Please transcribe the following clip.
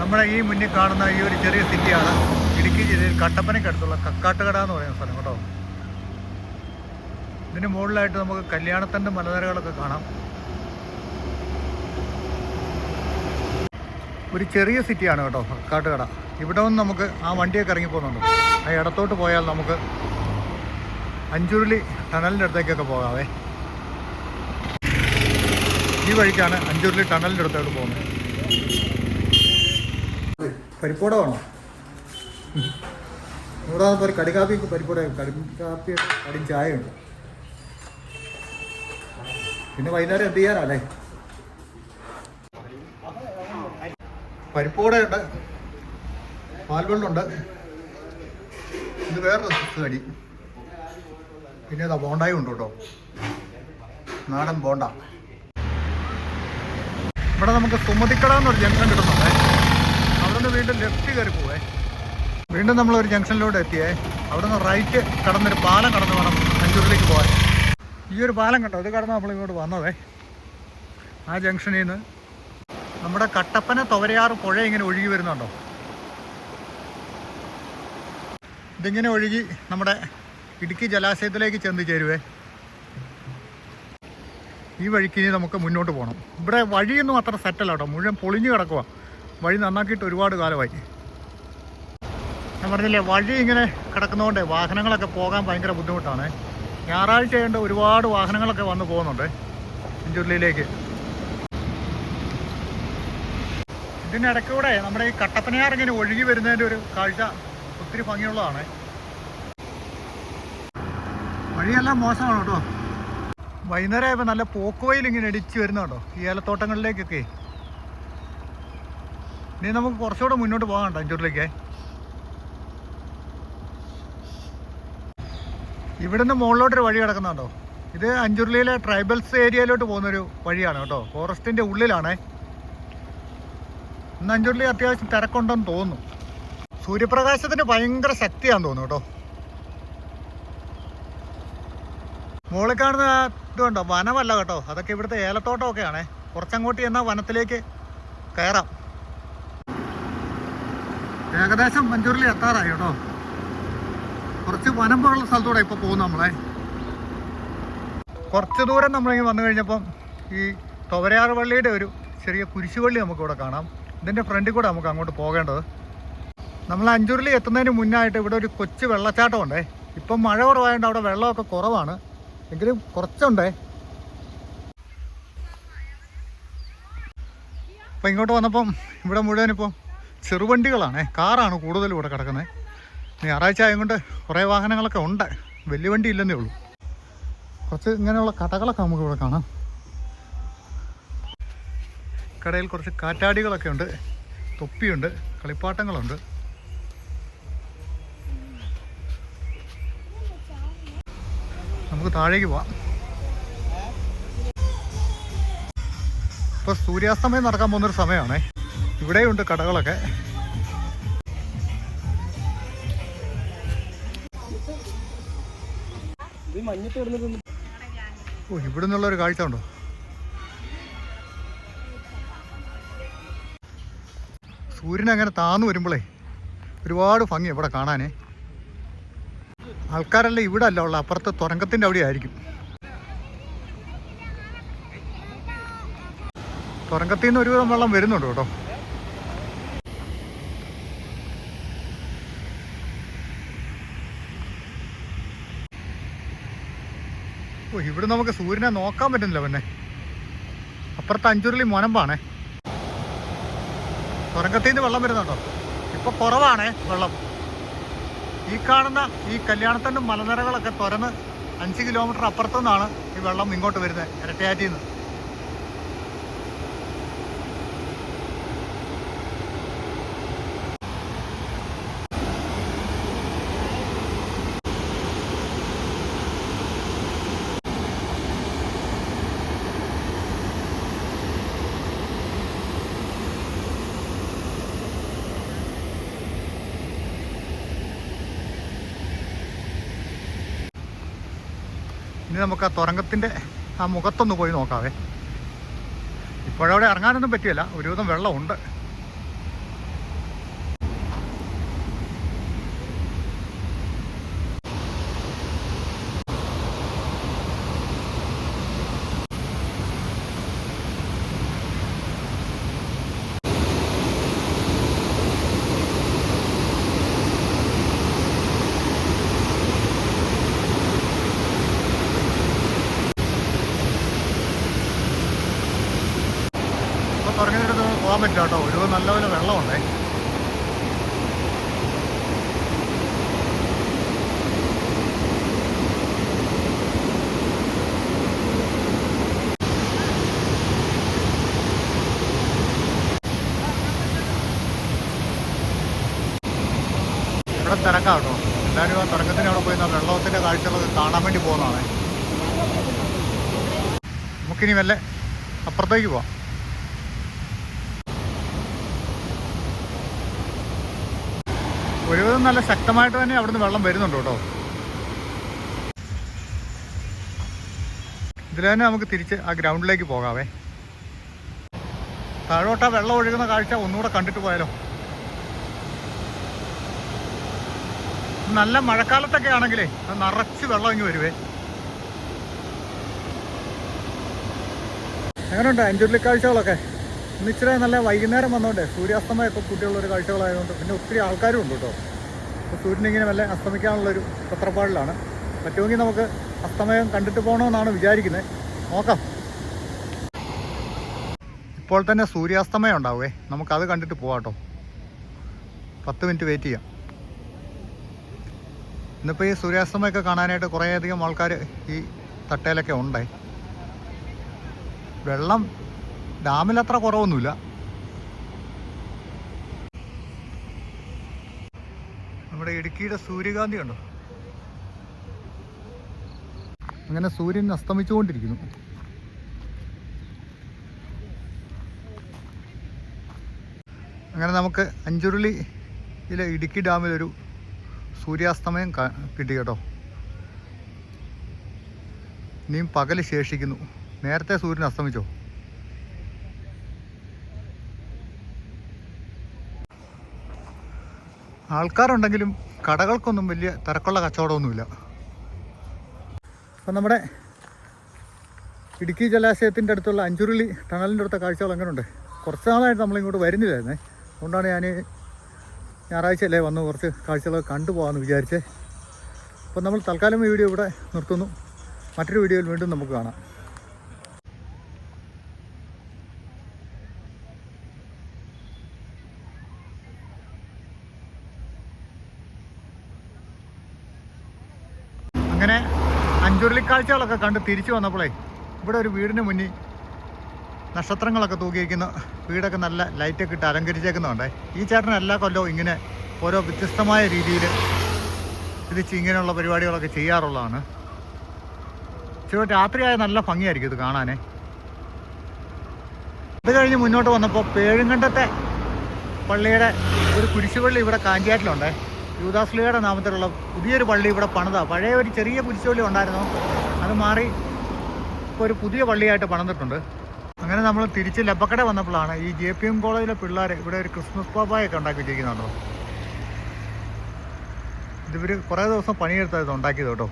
നമ്മുടെ ഈ മുന്നിൽ കാണുന്ന ഈ ഒരു ചെറിയ സിറ്റിയാണ് ഇടുക്കി ജില്ലയിൽ കട്ടപ്പനയ്ക്കടുത്തുള്ള കക്കാട്ടുകട എന്ന് പറയുന്ന സ്ഥലം കേട്ടോ. ഇതിന് മുകളിലായിട്ട് നമുക്ക് കല്യാണത്തിന്റെ മലനിരകളൊക്കെ കാണാം. ഒരു ചെറിയ സിറ്റിയാണ് കേട്ടോ കക്കാട്ടുകട. ഇവിടെ നിന്ന് നമുക്ക് ആ വണ്ടിയൊക്കെ ഇറങ്ങി പോകുന്നുണ്ട്. ആ ഇടത്തോട്ട് പോയാൽ നമുക്ക് അഞ്ചുരുളി ടണലിന്റെ അടുത്തേക്കൊക്കെ പോകാവേ. ഈ വഴിക്കാണ് അഞ്ചുരുളി ടണലിന്റെ അടുത്തോട്ട് പോകുന്നത്. പരിപ്പോട വേണോ. വന്നപ്പോൾ ഒരു കടികാപ്പി പരിപ്പോട കടികാപ്പി കടി ചായ ഉണ്ട്. പിന്നെ വൈകുന്നേരം എന്ത് ചെയ്യാനല്ലേ പരിപ്പോടയുണ്ട് പാൽവെള്ളമുണ്ട്. ഇത് വേറൊരു കടി പിന്നെ അതാ ബോണ്ടായും ഉണ്ട് കേട്ടോ. നാടൻ ബോണ്ട. ഇവിടെ നമുക്ക് സുമതിക്കട എന്നൊരു ജംഗ്ഷൻ കിട്ടുന്നുണ്ടേ. നിന്ന് വീണ്ടും ലെഫ്റ്റ് കയറി പോവേ. വീണ്ടും നമ്മൾ ഒരു ജംഗ്ഷനിലൂടെ എത്തിയേ. അവിടെ നിന്ന് റൈറ്റ് കടന്നൊരു പാലം കടന്ന് വേണം അഞ്ചൂരിലേക്ക് പോകാൻ ഈ ഒരു പാലം കണ്ടോ? അത് കടന്ന് നമ്മൾ ഇങ്ങോട്ട് വന്നതേ. ആ ജംഗ്ഷനിൽ നിന്ന് നമ്മുടെ കട്ടപ്പന തുവരയാറ് പുഴ ഇങ്ങനെ ഒഴുകി വരുന്നുണ്ടോ? ഇതിങ്ങനെ ഒഴുകി നമ്മുടെ ഇടുക്കി ജലാശയത്തിലേക്ക് ചെന്ന് ചേരുവേ. ഈ വഴിക്ക് ഇനി നമുക്ക് മുന്നോട്ട് പോകണം ഇവിടെ വഴിയൊന്നും അത്ര സെറ്റല്ല കേട്ടോ. മുഴുവൻ പൊളിഞ്ഞു കിടക്കുക വഴി നന്നാക്കിയിട്ട് ഒരുപാട് കാലമായി. ഞാൻ പറഞ്ഞില്ലേ വഴി ഇങ്ങനെ കിടക്കുന്നതുകൊണ്ട് വാഹനങ്ങളൊക്കെ പോകാൻ ഭയങ്കര ബുദ്ധിമുട്ടാണ്. ഞായറാഴ്ച ആയതുകൊണ്ട് ഒരുപാട് വാഹനങ്ങളൊക്കെ വന്ന് പോകുന്നുണ്ട് ഇഞ്ചുരുളിയിലേക്ക്. ഇതിനിടയ്ക്കൂടെ നമ്മുടെ ഈ കട്ടപ്പനയാർ ഇങ്ങനെ ഒഴുകി വരുന്നതിന്റെ ഒരു കാഴ്ച ഒത്തിരി ഭംഗിയുള്ളതാണ്. വഴിയെല്ലാം മോശമാണ് കേട്ടോ വൈകുന്നേരം ആയപ്പോൾ നല്ല പോക്കുവയിൽ ഇങ്ങനെ ഇടിച്ച് വരുന്നുണ്ടോ? ഈ ഏലത്തോട്ടങ്ങളിലേക്കൊക്കെ. ഇനി നമുക്ക് കുറച്ചുകൂടെ മുന്നോട്ട് പോകാം തഞ്ചൂരിലേക്ക് ഇവിടുന്ന് മുകളിലോട്ടൊരു വഴി കിടക്കുന്നുണ്ടോ ഇത് അഞ്ചുരുളിയിലെ ട്രൈബൽസ് ഏരിയയിലോട്ട് പോകുന്നൊരു വഴിയാണ് കേട്ടോ. ഫോറസ്റ്റിന്റെ ഉള്ളിലാണേ. ഇന്ന് അഞ്ചുരുളി അത്യാവശ്യം തിരക്കുണ്ടെന്ന് തോന്നുന്നു. സൂര്യപ്രകാശത്തിന് ഭയങ്കര ശക്തിയാന്ന് തോന്നുന്നു കേട്ടോ. മുകളിൽ കാണുന്ന ഇതുണ്ടോ വനമല്ല കേട്ടോ. അതൊക്കെ ഇവിടുത്തെ ഏലത്തോട്ടമൊക്കെയാണേ. കുറച്ചങ്ങോട്ട് ചെന്നാൽ വനത്തിലേക്ക് കയറാം. ഏകദേശം മഞ്ചൂരിൽ എത്താറായി കേട്ടോ. കുറച്ച് വനം പോലുള്ള സ്ഥലത്തൂടെ ഇപ്പോൾ പോകുന്നു നമ്മളെ. കുറച്ച് ദൂരം നമ്മളിങ്ങനെ വന്നു കഴിഞ്ഞപ്പം ഈ തൊവരയാറ് പള്ളിയുടെ ഒരു ചെറിയ കുരിശുപള്ളി നമുക്കിവിടെ കാണാം. ഇതിന്റെ ഫ്രണ്ടിൽ കൂടെ നമുക്ക് അങ്ങോട്ട് പോകേണ്ടത്. നമ്മൾ അഞ്ചൂരിൽ എത്തുന്നതിന് മുന്നായിട്ട് ഇവിടെ ഒരു കൊച്ചു വെള്ളച്ചാട്ടമുണ്ടേ. ഇപ്പം മഴ കുറവായതുകൊണ്ട് അവിടെ വെള്ളമൊക്കെ കുറവാണ്. എങ്കിലും കുറച്ചുണ്ടേ. അപ്പം ഇങ്ങോട്ട് വന്നപ്പം ഇവിടെ മുഴുവൻ ഇപ്പോൾ ചെറുവണ്ടികളാണേ. കാറാണ് കൂടുതലും ഇവിടെ കിടക്കുന്നത്. ഞായറാഴ്ച ആയതുകൊണ്ട് കുറേ വാഹനങ്ങളൊക്കെ ഉണ്ട്. വലിയ വണ്ടി ഇല്ലെന്നേ ഉള്ളൂ. കുറച്ച് ഇങ്ങനെയുള്ള കടകളൊക്കെ നമുക്ക് ഇവിടെ കാണാം. കടയിൽ കുറച്ച് കാറ്റാടികളൊക്കെ ഉണ്ട്. തൊപ്പിയുണ്ട്. കളിപ്പാട്ടങ്ങളുണ്ട്. നമുക്ക് താഴേക്ക് പോവാം. ഇപ്പോൾ സൂര്യാസ്തമയം നടക്കാൻ പോകുന്നൊരു സമയമാണേ. ഇവിടെയുണ്ട് കടകളൊക്കെ. ഓ ഇവിടെ നിന്നുള്ള ഒരു കാഴ്ച ഉണ്ടോ സൂര്യൻ അങ്ങനെ താന്നു വരുമ്പോഴേ ഒരുപാട് ഭംഗി ഇവിടെ കാണാനേ. ആൾക്കാരെല്ലാം ഇവിടെ അല്ല ഉള്ള അപ്പുറത്തെ തുരങ്കത്തിന്റെ അവിടെ ആയിരിക്കും തുരങ്കത്തിൽ നിന്ന് ഒരുവിധം വെള്ളം വരുന്നുണ്ട് കേട്ടോ. ഇവിടെ നമുക്ക് സൂര്യനെ നോക്കാൻ പറ്റുന്നില്ല പിന്നെ. അപ്പുറത്ത് അഞ്ചുരുളി മുനമ്പാണേ. തുരങ്കത്തിൽ വെള്ളം വരുന്നുണ്ടോ ഇപ്പൊ കുറവാണേ വെള്ളം. ഈ കാണുന്ന ഈ കല്യാണത്തിന്റെ മലനിരകളൊക്കെ തുറന്ന് അഞ്ച് കിലോമീറ്റർ അപ്പുറത്തു നിന്നാണ് ഈ വെള്ളം ഇങ്ങോട്ട് വരുന്നത് ഇരട്ടയാറ്റിൽ നിന്ന് ഇനി നമുക്ക് ആ തുരങ്കത്തിന്റെ ആ മുഖത്തൊന്ന് പോയി നോക്കാവേ. ഇപ്പോഴവിടെ ഇറങ്ങാനൊന്നും പറ്റിയല്ല. ഒരുവിധം വെള്ളമുണ്ട്. പറ്റില്ല കേട്ടോ ഒരു നല്ലപോലെ വെള്ളമുണ്ടേ. ഇവിടെ തിരക്കാണ് കേട്ടോ എല്ലാവരും ആ തിരക്കത്തിന് അവിടെ പോയി ആ വെള്ളത്തിന്റെ കാഴ്ചകളൊക്കെ കാണാൻ വേണ്ടി പോകുന്നതാണ്. നമുക്കിനി വല്ല അപ്പുറത്തേക്ക് പോവാം. ഒരുവിധം നല്ല ശക്തമായിട്ട് തന്നെ അവിടുന്ന് വെള്ളം വരുന്നുണ്ട് കേട്ടോ. ഇതിൽ തന്നെ നമുക്ക് തിരിച്ച് ആ ഗ്രൗണ്ടിലേക്ക് പോകാവേ. താഴോട്ട് ആ വെള്ളം ഒഴുകുന്ന കാഴ്ച ഒന്നുകൂടെ കണ്ടിട്ട് പോയാലോ. നല്ല മഴക്കാലത്തൊക്കെ ആണെങ്കിലേ അത് നിറച്ച് വെള്ളം ഇങ്ങ് വരുവേ. എങ്ങനെയുണ്ട് അഞ്ചുരുളി കാഴ്ചകളൊക്കെ? ഇന്ന് ഇച്ചിരി നല്ല വൈകുന്നേരം വന്നോണ്ടേ സൂര്യാസ്തമയമൊക്കെ കുട്ടികളുള്ളൊരു കാഴ്ചകളായതുകൊണ്ട് പിന്നെ ഒത്തിരി ആൾക്കാരും ഉണ്ട് കേട്ടോ. അപ്പോൾ വല്ല അസ്തമിക്കാനുള്ള അസ്തമിക്കാനുള്ളൊരു പത്രപ്പാടിലാണ്. പറ്റുമെങ്കിൽ നമുക്ക് അസ്തമയം കണ്ടിട്ട് പോകണമെന്നാണ് വിചാരിക്കുന്നത് നോക്കാം. ഇപ്പോൾ തന്നെ സൂര്യാസ്തമയം ഉണ്ടാവുമേ നമുക്കത് കണ്ടിട്ട് പോവാട്ടോ. പത്ത് മിനിറ്റ് വെയിറ്റ് ചെയ്യാം. ഇന്നിപ്പോൾ ഈ സൂര്യാസ്തമയമൊക്കെ കാണാനായിട്ട് കുറേയധികം ആൾക്കാർ ഈ തട്ടയിലൊക്കെ ഉണ്ടേ. വെള്ളം ഡാമിലത്ര കുറവൊന്നുമില്ല നമ്മുടെ ഇടുക്കിയുടെ സൂര്യകാന്തി ഉണ്ടോ അങ്ങനെ സൂര്യൻ അസ്തമിച്ചുകൊണ്ടിരിക്കുന്നു. അങ്ങനെ നമുക്ക് അഞ്ചുരുളിയിലെ ഇടുക്കി ഡാമിലൊരു സൂര്യാസ്തമയം കിട്ടി കേട്ടോ. ഇനിയും പകൽ ശേഷിക്കുന്നു. നേരത്തെ സൂര്യൻ അസ്തമിച്ചോ? ആൾക്കാരുണ്ടെങ്കിലും കടകൾക്കൊന്നും വലിയ തിരക്കുള്ള കച്ചവടമൊന്നുമില്ല. അപ്പം നമ്മുടെ ഇടുക്കി ജലാശയത്തിന്റെ അടുത്തുള്ള അഞ്ചുരുളി ടണലിന്റെ അടുത്ത കാഴ്ചകൾ അങ്ങനെയുണ്ട് കുറച്ച് നാളായിട്ട് നമ്മളിങ്ങോട്ട് വരുന്നില്ലായിരുന്നേ. അതുകൊണ്ടാണ് ഞാൻ ഞായറാഴ്ച അല്ലേ വന്ന് കുറച്ച് കാഴ്ചകൾ കണ്ടുപോകാമെന്ന് വിചാരിച്ചേ. അപ്പം നമ്മൾ തൽക്കാലം ഈ വീഡിയോ ഇവിടെ നിർത്തുന്നു. മറ്റൊരു വീഡിയോയിൽ വീണ്ടും നമുക്ക് കാണാം. അങ്ങനെ അഞ്ചുരുളിക്കാഴ്ചകളൊക്കെ കണ്ട് തിരിച്ചു വന്നപ്പോഴേ ഇവിടെ ഒരു വീടിന് മുന്നിൽ നക്ഷത്രങ്ങളൊക്കെ തൂക്കിയിരിക്കുന്ന. വീടൊക്കെ നല്ല ലൈറ്റൊക്കെ ഇട്ട് അലങ്കരിച്ചേക്കുന്നുണ്ടേ ഈ ചേട്ടൻ എല്ലാ കൊല്ലവും ഇങ്ങനെ ഓരോ വ്യത്യസ്തമായ രീതിയിൽ ഇത് ഇങ്ങനെയുള്ള പരിപാടികളൊക്കെ ചെയ്യാറുള്ളതാണ്. ചില രാത്രിയായ നല്ല ഭംഗിയായിരിക്കും ഇത് കാണാനേ. അത് കഴിഞ്ഞ് മുന്നോട്ട് വന്നപ്പോൾ പേഴുങ്കണ്ടത്തെ പള്ളിയുടെ ഒരു കുരിശുപള്ളി ഇവിടെ കാഞ്ചാറ്റിലുണ്ടേ യൂദാസ്ലിയുടെ നാമത്തിലുള്ള പുതിയൊരു പള്ളി ഇവിടെ പണിതാ. പഴയ ഒരു ചെറിയ കുരിശോലി ഉണ്ടായിരുന്നു. അത് മാറി ഇപ്പോൾ ഒരു പുതിയ പള്ളിയായിട്ട് പണിതിട്ടുണ്ട്. അങ്ങനെ നമ്മൾ തിരിച്ച് ലബക്കട വന്നപ്പോഴാണ് ഈ ജെ പി എം കോളേജിലെ പിള്ളേർ ഇവിടെ ഒരു ക്രിസ്മസ് പാപ്പായൊക്കെ ഉണ്ടാക്കി വെച്ചിരിക്കുന്നുണ്ടോ ഇതിവർ കുറേ ദിവസം പണിയെടുത്തായിരുന്നു ഉണ്ടാക്കിയത് കേട്ടോ.